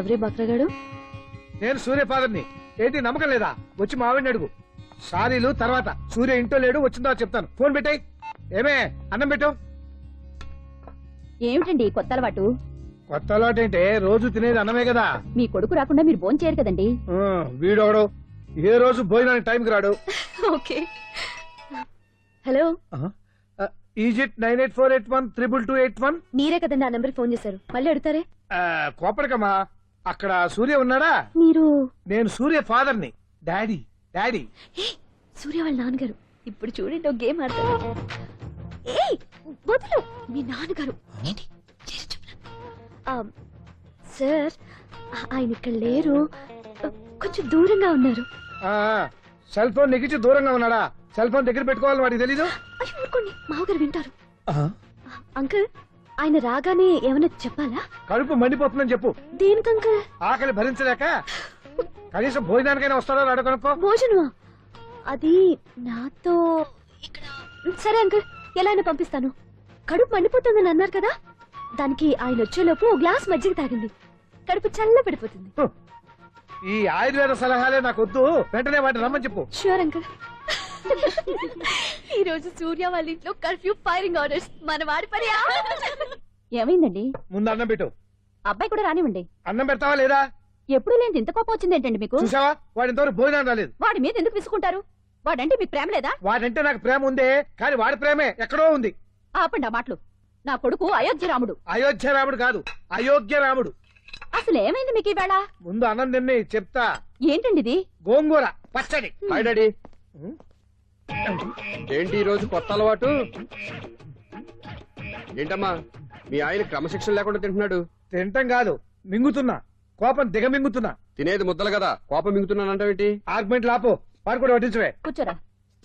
ఎవరే బక్రగాడు నేను సూర్య ఫాదర్ని. ఏంటి నమ్మకం లేదా? వచ్చి మావిడిని అడుగు. సారీలు తర్వాత సూర్య ఇంట్లో లేడు వచ్చిందో చెప్తాను. ఫోన్ పెట్టాయి. ఏమే అన్నం పెట్టు. ఏమిటండి ఈ కొత్త అలవాటు? కొత్త అలవాటు ఏంటే? రోజు తినేది అన్నమే కదా. మీ కొడుకు రాకుండా మీరు భోంచేయరు చేయరు కదండి. వీడొకడు. ఏ రోజు భోజనానికి టైంకి రాడు. Okay. Hello? Is it nine eight four eight one triple two eight one? మీరే కదండి ఆ నెంబర్ ఫోన్ చేశారు. మళ్ళీ అడుగుతారే? కోపడికమ్మా. అక్కడ సూర్య ఉన్నాడా? మీరు? నేను సూర్య ఫాదర్ని. Daddy daddy. ఏ, సూర్య వాళ్ళ నాన్నగారు. ఇప్పుడు చూడండి ఒక గేమ్ ఆడతారు. వదులు మీ నాన్నగారు. సార్ ఆయన ఇక్కడ లేరు. కొంచెం దూరంగా ఉన్నారు. సెల్ ఫోన్ నెగించి దూరంగా ఉన్నాడా? సెల్ ఫోన్ దగ్గర పెట్టుకోవాలని వాడికి తెలీదు? మామగారు వింటారు. ఆ, అంకుల్ ఆయన రాగానే ఏమైనా చెప్పాలా? కడుపు మండిపోతుందని చెప్పు. దేనికి అంకుల్? ఆకలి భరించలేక కనీసం భోజనానికైనా వస్తాడో రాడో కనుక్కో. భోజనమా? అది నాతో ఇక్కడ. సరే అంకుల్ ఎలా అయినా పంపిస్తాను. కడుపు మండిపోతుందని అన్నారు కదా? దానికి ఆయన వచ్చేలోపు ఓ గ్లాస్ మజ్జిగ తాగింది. కడుపు చల్ల పడిపోతుంది. ఈ ఆయుర్వేద సలహాలే నాకు వద్దు. వెంటనే వాటిని రమ్మని చెప్పు. Sure uncle. ఈ రోజు సూర్య వాళ్ళ ఇంట్లో కర్ఫ్యూ ఫైరింగ్ ఆర్డర్స్. మన వాడి పని ఏమైందండి? ముందు అన్నం పెట్టు. అబ్బాయి కూడా రానివ్వండి. అన్నం పెడతావా లేదా? ఎప్పుడు లేని ఇంత కోపం వచ్చింది ఏంటండి మీకు? చూసావా? వాడి ఇంతవరకు భోజనం రాలేదు. వాడి మీద ఎందుకు విసుకుంటారు? వాడంటే మీకు ప్రేమ లేదా? వాడంటే నాకు ప్రేమ ఉందే కానీ వాడి ప్రేమే ఎక్కడో ఉంది. ఆపండి ఆ మాటలు. నా కొడుకు అయోధ్య రాముడు. అయోధ్య రాముడు కాదు అయోగ్య రాముడు. అసలు ఏమైంది మీకు ఈవేళ? ముందు అన్నం తిని చెప్తా. ఏంటండి ఇది? గోంగూర పచ్చడి. Hi daddy. ఏంటి ఈ రోజు కొత్త అలవాటు? ఏంటమ్మా మీ ఆయన క్రమశిక్షణ లేకుండా తింటున్నాడు. తింటం కాదు మింగుతున్నా కోపం దిగమింగుతున్నా. తినేది ముద్దలు కదా కోపం మింగుతున్నాను అంటావేంటి ఆర్గ్మెంట్ లాపో వాడు కూడా వడ్డించవే. కూర్చోరా.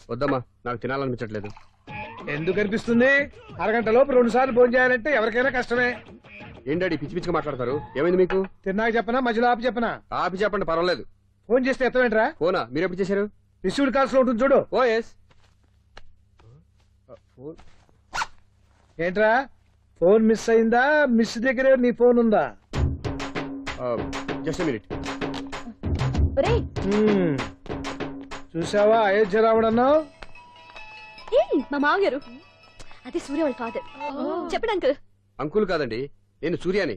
వద్దమ్మా నాకు తినాలనిపించట్లేదు. ఎందుకు అనిపిస్తుంది? అరగంట లోపు రెండు సార్లు భోజనం చేయాలంటే ఎవరికైనా కష్టమే. ఏం డాడీ పిచ్చి పిచ్చిగా మాట్లాడతారు? ఏమైంది మీకు? తిన్నాక చెప్పనా మధ్యలో ఆపి చెప్పనా? ఆపి చెప్పండి పర్వాలేదు. ఫోన్ చేస్తే ఎత్తవేంట్రా? ఫోనా? మీరు ఎప్పుడు చేశారు? రిసీవ్డ్ కాల్స్లో ఉంటుంది చూడు. ఓ ఎస్ ఫోన్ ఏంట్రా? ఫోన్ మిస్ అయిందా? మిస్ దగ్గరే నీ ఫోన్ ఉందా? జస్ట్ మినిట్ ఒరేయ్. హ్మ్. చూసావా? అయోధ్య రాముడు అన్నావు? ఏయ్, మా మామగారు అదే సూర్య వాళ్ళ ఫాదర్ చెప్పండి అంకుల్ అంకుల్ కాదండి నేను సూర్యాని.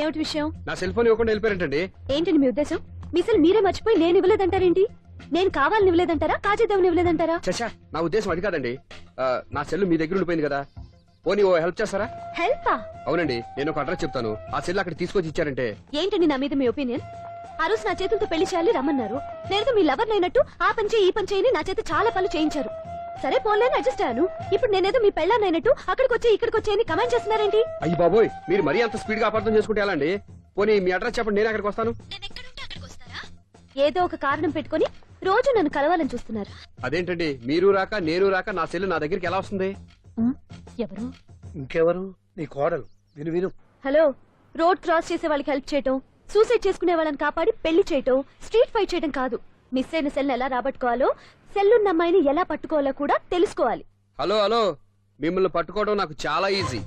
ఏమిటి విషయం? నా సెల్ ఫోన్ ఇవ్వకుండా వెళ్ళిపోయారంటండి. ఏంటండి మీ ఉద్దేశం? మీసలు మీరే మర్చిపోయి నేను ఇవ్వలేదంటారేంటి? నేను కావాలని ఇవ్వలేదంటారా? కాజేద్దామని ఇవ్వలేదంటారా? చచ్చా నా ఉద్దేశం అది కాదండి. ఆ, నా సెల్ మీ దగ్గర ఉండిపోయింది కదా. పోనీ ఓ హెల్ప్ చేస్తారా? హెల్పా? అవునండి నేను ఒక అడ్రస్ చెప్తాను. ఆ సెల్ అక్కడ తీసుకొచ్చి ఇచ్చారంటే. ఏంటండి నా మీద మీ ఒపీనియన్? ఆ రోజు నా చేతులతో పెళ్ళి చేయాలి రమ్మన్నారు. నేను మీ లవర్ అయినట్టు ఆ పని చేయి ఈ పని చేయని నా చేత చాలా పనులు చేయించారు. సరే పోన్లేని అడ్జస్ట్ అయ్యాను. ఇప్పుడు నేనేదో మీ పెళ్ళాన్నైనట్టు అక్కడికి వచ్చి ఇక్కడికి వచ్చి కమెంట్ చేస్తున్నారేంటి? అయ్యి బాబోయ్ మీరు మరీ అంత స్పీడ్గా అపార్థం చేసుకుంటే ఎలా అండి? పోనీ మీ అడ్రస్ చెప్పండి నేను అక్కడికి వస్తాను. ఏదో ఒక కారణం పెట్టుకొని రోజు నన్ను కలవాలని చూస్తున్నారు. అదేంటండి? మీరు రాక నేను రాక నా సెల్ నా దగ్గరికి ఎలా వస్తుంది? ఎవరు? ఇంకెవరు? నీ కోడలు. విను విను. హలో రోడ్ క్రాస్ చేసే వాళ్ళకి హెల్ప్ చేయటం సూసైడ్ చేసుకునే వాళ్ళని కాపాడి పెళ్ళి చేయటం స్ట్రీట్ ఫైట్ చేయటం కాదు. మిస్ అయిన సెల్ ఎలా రాబట్టుకోవాలో సెల్లున్న అమ్మాయిని ఎలా పట్టుకోవాలో కూడా తెలుసుకోవాలి. Hello hello. మిమ్మల్ని పట్టుకోవడం నాకు చాలా ఈజీ.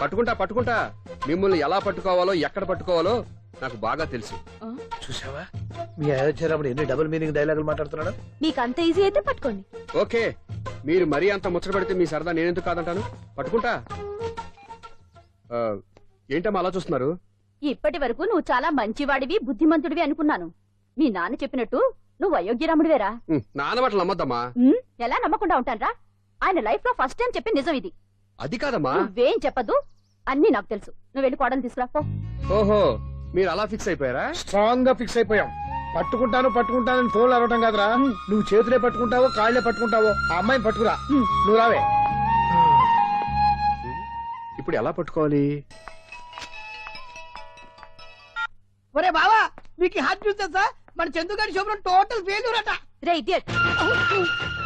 పట్టుకుంటా పట్టుకుంటా. మిమ్మల్ని ఎలా పట్టుకోవాలో ఎక్కడ పట్టుకోవాలో నాకు బాగా తెలుసు. చూసావా మీ అయోధ్య రాముడు ఎన్ని డబుల్ మీనింగ్ డైలాగులు మాట్లాడుతున్నాడు? మీకు అంత ఈజీ అయితే పట్టుకోండి. ఓకే మీరు మరీ అంత ముచ్చట పెడితే మీ సరదా నేనెందుకు కాదంటాను? పట్టుకుంటా. ఆ, ఏంటమ్మా అలా చూస్తున్నారు? ఇప్పటి వరకు నువ్వు చాలా మంచివాడివి బుద్ధిమంతుడివి అనుకున్నాను. మీ నాన్న చెప్పినట్టు నువ్వు అయోగ్యరాముడివేరా? ఉమ్, మాటలు నమ్మద్దమ్మా. ఉమ్, ఎలా నమ్మకుండా ఉంటానరా? ఆయన లైఫ్లో ఫస్ట్ టైం చెప్పి నిజం ఇది. అది కాదమ్మా. నువ్వేం చెప్పదు అన్ని నాకు తెలుసు. నువ్వు వెళ్ళి కోడలు తీసుకురా పో. ఓహో మీరు అలా ఫిక్స్ అయిపోయారా? స్ట్రాంగ్గా ఫిక్స్ అయిపోయాం. పట్టుకుంటాను పట్టుకుంటానని ఫోన్లు అరవటం కాదురా. నువ్వు చేతులే పట్టుకుంటావో కాళ్ళే పట్టుకుంటావో ఆ అమ్మాయిని పట్టుకురా. నువ్వు రావే. ఇప్పుడు ఎలా పట్టుకోవాలి? ఒరే బావా మీకు హాట్ చూస్తే సార్ మన చందుగారి శుభ్రం టోటల్ ఫెయిల్యూర్ అట. రే ఇడియట్.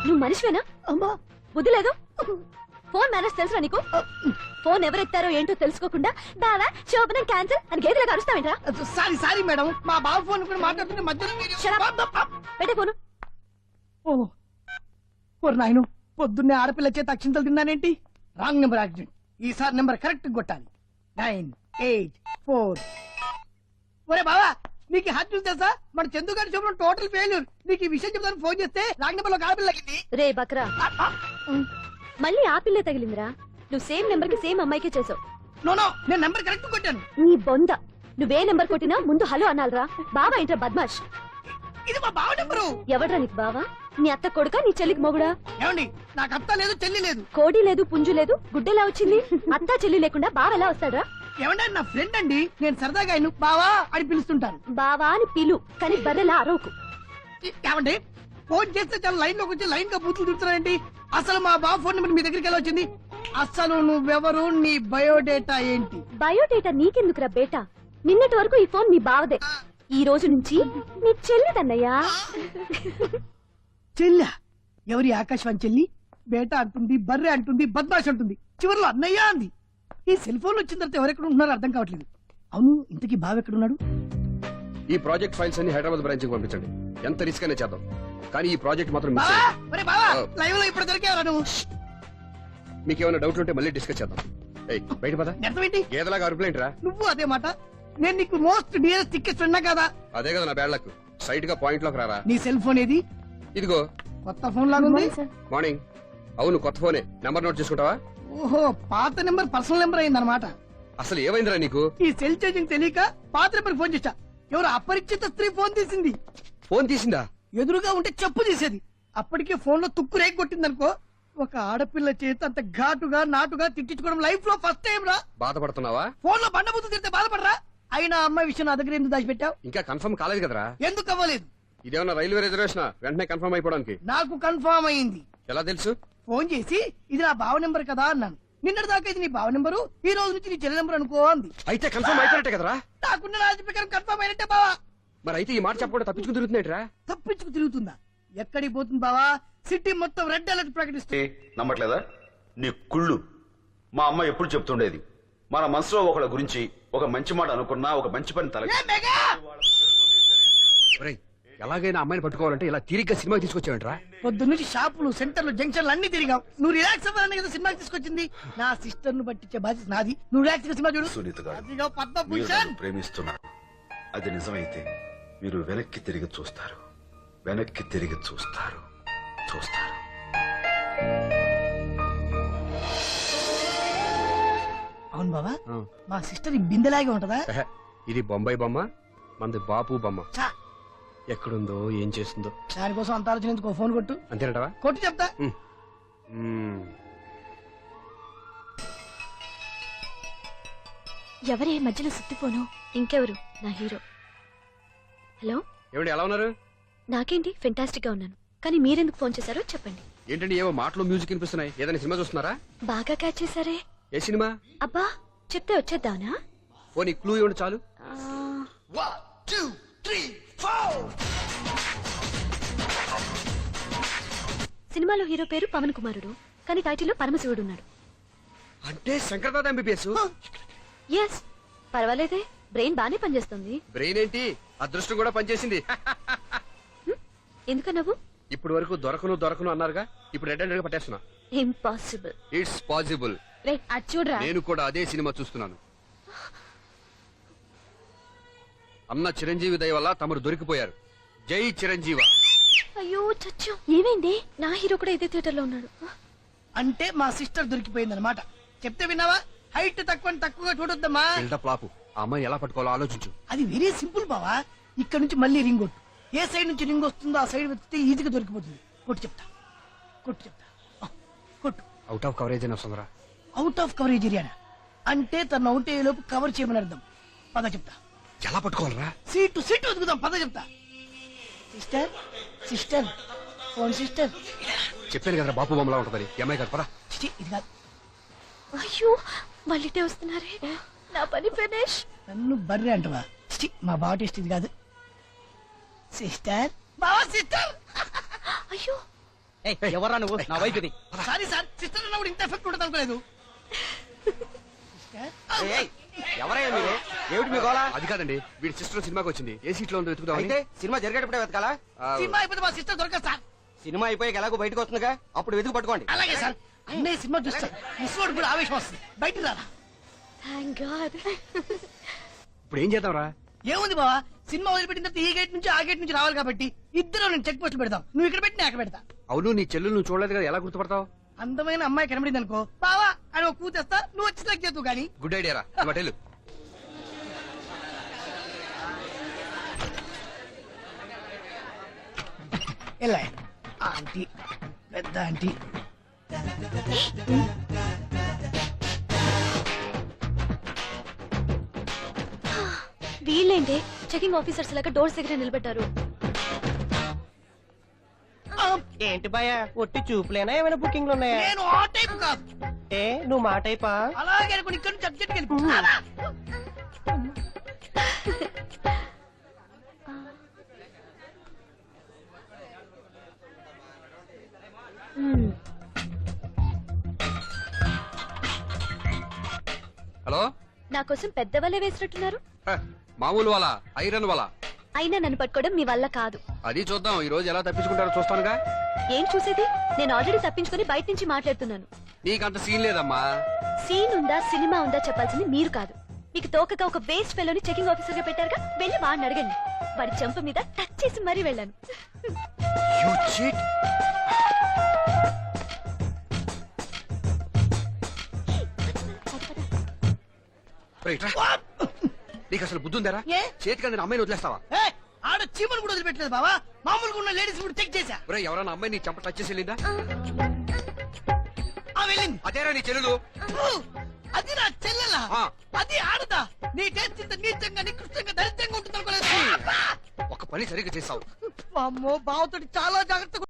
నువ్వు మనిషివేనా? అమ్మా. బుద్ధి లేదు ఫోన్ మేనేజ్ తెలుసా నీకు? ఫోన్ ఎవరెత్తారో ఏంటో తెలుసుకోకుండా బావా శోభనం క్యాన్సిల్ అని గేదెలకు అరుస్తావేంట్రా? Sorry sorry madam. మా బావ ఫోన్ కూడా మాట్లాడుతుంటే మధ్యలో మీరు. పెట్టే ఫోను. ఓ. ఓర్ నాయను పొద్దున్నే ఆడపిల్ల చేత అక్షింతలు తిన్నానేంటి రాంగ్ నెంబర్ యాక్సిడెంట్. ఈసారి నెంబర్ కరెక్ట్ కొట్టాలి. Nine eight four. ఒరే బావా నీకు హాట్ న్యూస్ తెలుసా? మన చందు గారి శుభ్రం టోటల్ ఫెయిల్యూర్ నీకు ఈ విషయం చెప్తాను ఫోన్ చేస్తే రాంగ్ నెంబర్లో ఆడపిల్ల తగ్గింది. రే బక్రా. మళ్ళీ ఆ పిల్లే తగిలిందిరా. నువ్వు సేమ్ నెంబర్కి సేమ్ అమ్మాయికే చేసావు. నో నో నేను నెంబర్ కరెక్ట్ కొట్టాను. నీ బొంద. నువ్వే నెంబర్ కొట్టినా ముందు హలో అనాలరా. బావా ఏంట్రా బద్మాష్? ఇది మా బావ నెంబరు. ఎవడ్రా నీకు బావా? నీ అత్త కొడుక నీ చెల్లికి మొగుడా? ఏమండి నాకు అత్త లేదు చెల్లి లేదు. కోడి లేదు పుంజు లేదు గుడ్డెలా వచ్చింది? అత్త చెల్లి లేకుండా బావ ఎలా వస్తాడ్రా? ఏమంటే నా ఫ్రెండ్ అండి. నేను సరదాగా ఆయన బావా అని పిలుస్తుంటాను. బావా అని పిలు కానీ బర్రెలా అరవకు. ఏమండి ఫోన్ చేస్తే చాలా లైన్లోకి వచ్చి లైన్గా బూతులు తిడుతున్నారండి అసలు మా బావ ఫోన్ నెంబర్ మీ దగ్గరికి ఎలా వచ్చింది? అసలు నువ్వెవరు? నీ బయోడేటా ఏంటి? బయోడేటా నీకెందుకురా బేటా? నిన్నటి వరకు ఈ ఫోన్ మీ బావదే. ఈ రోజు నుంచి నీ చెల్లిదన్నయ్యా చెల్లా? ఎవరి ఆకాశవాణి చెల్లి? బేటా అంటుంది బర్రె అంటుంది బద్మాష్ అంటుంది. చివరిలో అన్నయ్య అంది. ఈ సెల్ ఫోన్ వచ్చిన తర్వాత ఎవరెక్కడ ఉంటున్నారో అర్థం కావట్లేదు. అవును ఇంతకీ బావ ఎక్కడున్నాడు? ఈ ప్రాజెక్ట్ ఫైల్స్ అన్ని హైదరాబాద్ బ్రాంచ్కి పంపించండి. ఎంత రిస్క్ అయినా చేద్దాం. కానీ ఈ ప్రాజెక్ట్ మాత్రం మిస్. లైవ్లో ఇప్పుడు దొరికేవరా నువ్వు. మీకు ఏమైనా డౌట్ ఉంటే మళ్ళీ డిస్కస్ చేద్దాం. ఏయ్ బయట పద. గేదలాగా అరుపులేంట్రా నువ్వు అదే మాట. నేను నీకు మోస్ట్ డియరెస్ట్ టికెట్స్ ఉన్నా కదా. అదే కదా నా బ్యాడ్ లక్ సైట్గా పాయింట్లోకి రారా. నీ సెల్ ఫోన్ ఏది? ఇదిగో. కొత్త ఫోన్ లాగా ఉంది. మార్నింగ్ అవును కొత్త ఫోనే నెంబర్ నోట్ చేసుకుంటావా? ఓహో పాత నెంబర్ పర్సనల్ నెంబర్ అయిందన్నమాట. అసలు ఏమైందిరా నీకు? ఈ సెల్ ఛార్జింగ్ తెలియక పాత నెంబర్ ఫోన్ చేశా. ఎవరు అపరిచిత స్త్రీ ఫోన్ తీసింది? ఫోన్ తీసిందా? ఎదురుగా ఉంటే చెప్పు తీసేది. అప్పటికే ఫోన్లో తుక్కు రేగి కొట్టిందనుకో ఒక ఆడపిల్ల చేత అంత ఘాటుగా నాటుగా తిట్టించుకోవడం లైఫ్లో ఫస్ట్ టైం రా. బాధపడుతున్నావా? ఫోన్లో బండబుద్ధి తిడితే బాధపడరా? అయినా అమ్మాయి విషయం నా దగ్గర ఎందుకు దాచిపెట్టావు? ఇంకా కన్ఫర్మ్ కాలేదు కదరా. ఎందుకు అవ్వలేదు? ఇదేమన్నా రైల్వే రిజర్వేషన్ వెంటనే కన్ఫర్మ్ అయిపోవడానికి. నాకు కన్ఫర్మ్ అయింది. ఎలా తెలుసు? ఫోన్ చేసి ఇది నా బావ నెంబర్ కదా అన్నాను. నిన్నటి దాకా ఇది నీ బావ నెంబరు ఈ రోజు నుంచి నీ చెల్లి నెంబర్ అనుకో అంది. అయితే కన్ఫర్మ్ అయిపోయినట్టే కదరా? నాకున్న రాజు ప్రకారం కన్ఫర్మ్ అయినట్టే బావా. మరి అయితే ఈ మాట చెప్పకుండా తప్పించుకుని తిరుగుతున్నట్రా తప్పించుకు తిరుగుతుందా ఎక్కడికి పోతుంది బావా? సిటీ మొత్తం రెడ్ అలర్ట్ ప్రకటిస్తుంది. ఏ, నమ్మట్లేదా? నీ కుళ్ళు. మా అమ్మ ఎప్పుడు చెప్తుండేది మన మనసులో ఒకళ్ళ గురించి ఒక మంచి మాట అనుకున్నా ఒక మంచి పని తల ఎలాగైనా అమ్మాయిని పట్టుకోవాలంటే ఇలా తిరిగ్గా సినిమా తీసుకొచ్చావంట్రా పొద్దు నుంచి షాపులు సెంటర్లు జంక్షన్లు అన్ని తిరిగాం. నువ్వు రిలాక్స్ అవ్వాలని కదా సినిమాకి తీసుకొచ్చింది. నా సిస్టర్ను పట్టించే బాధ్యత నాది. నువ్వు రిలాక్స్గా సినిమా చూడు. సునీత గారు అదిగో మీరు పద్మభూషణ్ నన్ను ప్రేమిస్తున్నారు. అది నిజమైతే మీరు వెనక్కి తిరిగి చూస్తారు. వెనక్కి తిరిగి చూస్తారు. చూస్తారు. అవును బావా ఆ. మా సిస్టర్ ఈ బిందెలాగే ఉంటదా? ఇది బొంబాయి బొమ్మ మంది బాపు బొమ్మ. చా ఎక్కడుందో ఏం చేస్తుందో. దానికోసం అంత ఆలోచన ఫోన్ కొట్టు. అంతేనటవా? కొట్టు చెప్తా. ఎవరే మధ్యలో సుత్తిపోను ఇంకెవరు? నా హీరో. హలో? ఏమండి ఎలా ఉన్నారు? నాకేంటి ఫెంటాస్టిక్గా ఉన్నాను. కానీ మీరెందుకు ఫోన్ చేశారో చెప్పండి. ఏంటండి ఏవో మాటలు మ్యూజిక్ వినిపిస్తున్నాయి. ఏదైనా సినిమా చూస్తున్నారా? బాగా క్యాచ్ చేశారే. ఏ సినిమా? అబ్బా చెప్తే వచ్చేద్దానా? పోనీ క్లూ ఇవ్వండి చాలు. ఆ, సినిమాలో హీరో పేరు పవన్ కుమారుడు కానీ టైటిల్లో పరమశివుడు ఉన్నాడు. అంటే శంకర్దాద ఎంబీబీఎస్ ఎస్ పర్వాలేదే బ్రెయిన్ బానే పనిచేస్తుంది. బ్రెయిన్ ఏంటి? అదృష్టం కూడా పనిచేసింది. ఎందుకన్నావు ఇప్పుడు వరకు దొరకను దొరకను అన్నారుగా ఇప్పుడు రెడ్గా పట్టేస్తున్నా. ఇంపాసిబుల్ ఇట్స్ పాసిబుల్ నేను కూడా అదే సినిమా చూస్తున్నాను. అన్న చిరంజీవి దయ వల్ల తమరు దొరికిపోయారు. జై చిరంజీవ. అయ్యో చచ్చు. ఏమైంది? నా హీరో కూడా ఇదే థియేటర్లో ఉన్నాడు అంటే మా సిస్టర్ దొరికిపోయింది అనమాట చెప్తే విన్నావా? హైట్ తక్కువ తక్కువగా చూడొద్దమ్మా. బిల్డప్ లాపు. ఆ అమ్మాయిని ఎలా పట్టుకోవాలో ఆలోచించు. అది వెరీ సింపుల్ బావా. ఇక్కడ నుంచి మళ్ళీ రింగ్ కొట్టు. ఏ సైడ్ నుంచి రింగ్ వస్తుందో ఆ సైడ్ వెతికితే ఈజీగా దొరికిపోతుంది. కొట్టు చెప్తా. కొట్టు చెప్తా. ఆ, కొట్టు. అవుట్ ఆఫ్ కవరేజ్ అయినా వస్తుందిరా అవుట్ ఆఫ్ కవరేజ్ ఏరియా అంటే తను అవుట్ అయ్యే లోపు కవర్ చేయమని అర్థం. పద చెప్తా. ఎలా పట్టుకోవాలరా? సీటు సీటు వెతుకుదాం పద చెప్తా. Sister sister phone sister. చెప్పాను కదరా బాపు బొమ్మలా ఉంటదని. కాదు పదా. చిచి, ఇది కాదు. అయ్యో వాళ్ళిటే వస్తున్నారే? నా పని ఫినిష్. నన్ను బర్రె అంటవా? చిచి, మా బావ టేస్ట్ ఇది కాదు. సిస్టర్. బావా సిస్టర్. అయ్యో. ఎవరా నువ్వు? నా వైపు ఇది సారీ సార్. సిస్టర్ అన్నప్పుడు ఇంత ఎఫెక్ట్ ఉండదు అనుకోలేదు. సిస్టర్. ఎవరయ్యా మీరు? ఏమిటి మీ గోళ అది కాదండి వీడి సిస్టర్ సినిమాకి వచ్చింది. ఏ సీట్లో ఉందో వెతుకుదామని? అయితే సినిమా జరిగేటప్పుడే వెతకాలా? సినిమా అయిపోతే మా సిస్టర్ దొరకదు సార్. సినిమా అయిపోయాక ఎలాగో బయటకు వస్తుందిగా? అప్పుడు వెతుకు పట్టుకోండి. అలాగే సార్. అన్నయ్య సినిమా చూస్తారు ముసలోడు కూడా ఆవేశం వస్తుంది. బయట రారా. థ్యాంక్ గాడ్ ఇప్పుడు ఏం చేద్దాంరా ఏముంది బావా? సినిమా వదిలిపెట్టిన తర్వాత ఈ గేట్ నుంచి ఆ గేట్ నుంచి రావాలి కాబట్టి ఇద్దరు నేను చెక్ పోస్ట్ పెడతాం. నువ్వు ఇక్కడ పెట్టి నేను అక్కడ పెడతా. అవును నీ చెల్లెలు నువ్వు చూడలేదు కదా ఎలా గుర్తుపడతావు? అందమైన అమ్మాయి కనబడింది అనుకో బావా అని ఒక కూతేస్తా నువ్వు వచ్చి సెలెక్ట్ చేద్దు కానీ. గుడ్ ఐడియా రా. ఎలా? ఆంటీ పెద్ద ఆంటీ. వీళ్ళేంటి? చెకింగ్ ఆఫీసర్స్ లాగా డోర్స్ దగ్గర నిలబెట్టారు ఏంటి భయ ఒట్టి చూపులేనా? ఏమైనా బుకింగ్లు ఉన్నాయా? నేను ఆ టైప్ కాదు. ఏ నువ్వు మా టైపా? అలాగే అనుకుని ఇక్కడ నుంచి అర్జెంట్కి. హలో? నా కోసం పెద్ద వలే వేసినట్టున్నారు. హ, మామూలు వాళ్ళ ఐరన్ వాళ్ళ. అయినా నన్ను పట్టుకోవడం మీ వల్ల కాదు. అది చూద్దాం. ఈ రోజు ఎలా తప్పించుకుంటారో చూస్తానుగా. ఏం చూసేది? నేను ఆల్రెడీ తప్పించుకొని బయట నుంచి మాట్లాడుతున్నాను. నీకంత సీన్ లేదమ్మా. సీన్ ఉందా సినిమా ఉందా చెప్పాల్సింది మీరు కాదు. మీకు తోకగా ఒక వేస్ట్ ఫెలోని చెకింగ్ ఆఫీసర్గా పెట్టారుగా? వెళ్ళి వాడిని అడగండి. వాడి చెంప మీద టచ్ చేసి మరీ వెళ్ళాను. నీకు అసలు బుద్ధి ఉందారా ఏ? చేతికి అందిన అమ్మాయిని వదిలేస్తావా? ఆడ చీమలు కూడా వదిలిపెట్టలేదు బావా. మామూలుగా ఉన్న లేడీస్ కూడా చెక్ చేశా. ఒరే ఎవరైనా అమ్మాయి నీ చెంప టచ్ చేసి వెళ్ళిందా? ఆ వెళ్ళింది. అదేరా నీ చెల్లెలు. అది నా చెల్లెలా? ఆ. అది ఆడదా? నీ టేస్ట్ ఇంత నీచంగా నికృష్టంగా దరిద్రంగా ఉంటుంది అనుకోలేదు ఒక పని సరిగ్గా చేస్తావు అమ్మో బావతోటి చాలా జాగ్రత్తగా